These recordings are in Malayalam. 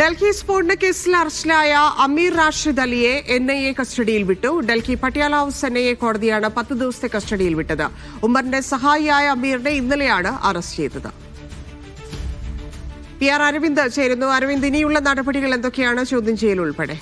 ഡൽഹി സ്ഫോടന കേസിൽ അറസ്റ്റിലായ അമീർ റാഷിദ് അലിയെ എൻ ഐ എ കസ്റ്റഡിയിൽ വിട്ടു. Delhi Patiala house N I A കോടതിയാണ് പത്ത് ദിവസത്തെ കസ്റ്റഡിയിൽ വിട്ടത്. ഉമറിന്റെ സഹായിയായ അമീറിനെ ഇന്നലെയാണ് അറസ്റ്റ് ചെയ്തത്. പി ആർ അരവിന്ദ് ചേരുന്നു. അരവിന്ദ് ഇനിയുള്ള നടപടികൾ എന്തൊക്കെയാണ്? ചോദ്യം ചെയ്യൽ ഉൾപ്പെടെ.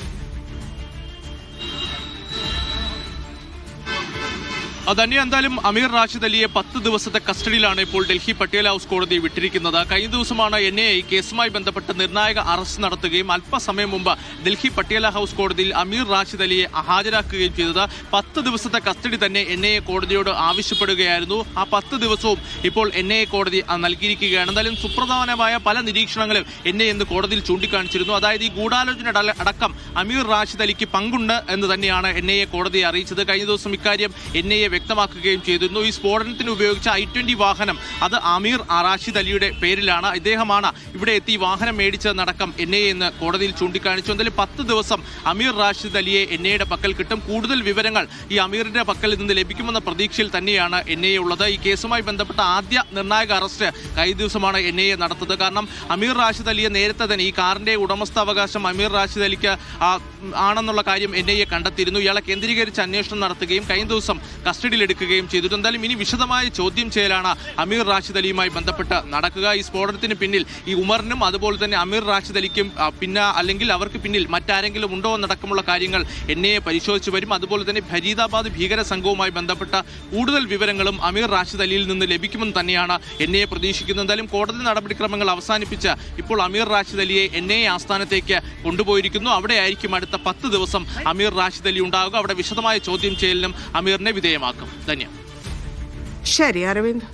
തന്നെ എന്തായാലും അമീർ റാഷിദ് അലിയെ പത്ത് ദിവസത്തെ കസ്റ്റഡിയിലാണ് ഇപ്പോൾ ഡൽഹി പട്ടേൽ ഹൗസ് കോടതി വിട്ടിരിക്കുന്നത്. കഴിഞ്ഞ ദിവസമാണ് എൻ ഐ കേസുമായി ബന്ധപ്പെട്ട് നിർണായക അറസ്റ്റ് നടത്തുകയും അല്പസമയം മുമ്പ് ഡൽഹി പട്ടേല ഹൗസ് കോടതിയിൽ അമീർ റാഷിദ് അലിയെ ഹാജരാക്കുകയും ചെയ്തത്. പത്ത് ദിവസത്തെ കസ്റ്റഡി തന്നെ എൻ ഐ എ കോടതിയോട് ആവശ്യപ്പെടുകയായിരുന്നു. ആ പത്ത് ദിവസവും ഇപ്പോൾ എൻ ഐ എ കോടതി നൽകിയിരിക്കുകയാണ്. എന്തായാലും സുപ്രധാനമായ പല നിരീക്ഷണങ്ങളും എൻ ഐ എന്ന് കോടതിയിൽ ചൂണ്ടിക്കാണിച്ചിരുന്നു. അതായത് ഈ ഗൂഢാലോചന അടക്കം അമീർ റാഷിദ് അലിക്ക് പങ്കുണ്ട് എന്ന് തന്നെയാണ് എൻ ഐ എ കോടതിയെ അറിയിച്ചത്. കഴിഞ്ഞ ദിവസം ഇക്കാര്യം എൻ ഐ എ വ്യക്തമാക്കുകയും ചെയ്തിരുന്നു. ഈ സ്ഫോടനത്തിന് ഉപയോഗിച്ച ഐ ട്വന്റി വാഹനം അത് അമീർ റാഷിദ് അലിയുടെ പേരിലാണ്. ഇദ്ദേഹമാണ് ഇവിടെ എത്തി വാഹനം നടക്കം എൻ ഐ എന്ന് കോടതിയിൽ ചൂണ്ടിക്കാണിച്ചു. എന്തായാലും പത്ത് ദിവസം അമീർ റാഷിദ് അലിയെ എൻ ഐയുടെ പക്കൽ കിട്ടും. കൂടുതൽ വിവരങ്ങൾ ഈ അമീറിന്റെ പക്കൽ നിന്ന് ലഭിക്കുമെന്ന പ്രതീക്ഷയിൽ തന്നെയാണ് എൻ ഐ ഉള്ളത്. ഈ കേസുമായി ബന്ധപ്പെട്ട ആദ്യ നിർണായക അറസ്റ്റ് കഴിഞ്ഞ ദിവസമാണ് എൻ ഐ എ നടത്തുന്നത്. കാരണം അമീർ റാഷിദ് അലിയെ നേരത്തെ തന്നെ ഈ കാറിന്റെ ഉടമസ്ഥാവകാശം അമീർ റാഷിദ് അലിക്ക് ആണെന്നുള്ള കാര്യം എൻ ഐ എ കണ്ടെത്തിയിരുന്നു. ഇയാളെ കേന്ദ്രീകരിച്ച് അന്വേഷണം നടത്തുകയും കഴിഞ്ഞ ദിവസം കസ്റ്റഡിയിൽ എടുക്കുകയും ചെയ്തിട്ടുണ്ട് എന്തായാലും ഇനി വിശദമായ ചോദ്യം ചെയ്യലാണ് അമീർ റാഷിദ് അലിയുമായി ബന്ധപ്പെട്ട് നടക്കുക. ഈ സ്ഫോടനത്തിന് പിന്നിൽ ഈ ഉമറിനും അതുപോലെ തന്നെ അമീർ റാഷിദ് അലിക്കും പിന്നെ അല്ലെങ്കിൽ അവർക്ക് പിന്നിൽ മറ്റാരെങ്കിലും ഉണ്ടോ എന്നടക്കമുള്ള കാര്യങ്ങൾ എൻ ഐ എ പരിശോധിച്ച് വരും. അതുപോലെ തന്നെ ഫരീദാബാദ് ഭീകര സംഘവുമായി ബന്ധപ്പെട്ട കൂടുതൽ വിവരങ്ങളും അമീർ റാഷിദ് അലിയിൽ നിന്ന് ലഭിക്കുമെന്ന് തന്നെയാണ് എൻ ഐ എ പ്രതീക്ഷിക്കുന്നത്. എന്തായാലും കോടതി നടപടിക്രമങ്ങൾ അവസാനിപ്പിച്ച് ഇപ്പോൾ അമീർ റാഷിദ് അലിയെ എൻ ഐ എ ആസ്ഥാനത്തേക്ക് കൊണ്ടുപോയിരിക്കുന്നു. അവിടെയായിരിക്കും അടുത്ത പത്ത് ദിവസം അമീർ റാഷിദ് അലി ഉണ്ടാവുക. അവിടെ വിശദമായ ചോദ്യം ചെയ്യലിനും അമീറിനെ വിധേയമാക്കും ധന്യ. ശരി അരവിന്ദ്.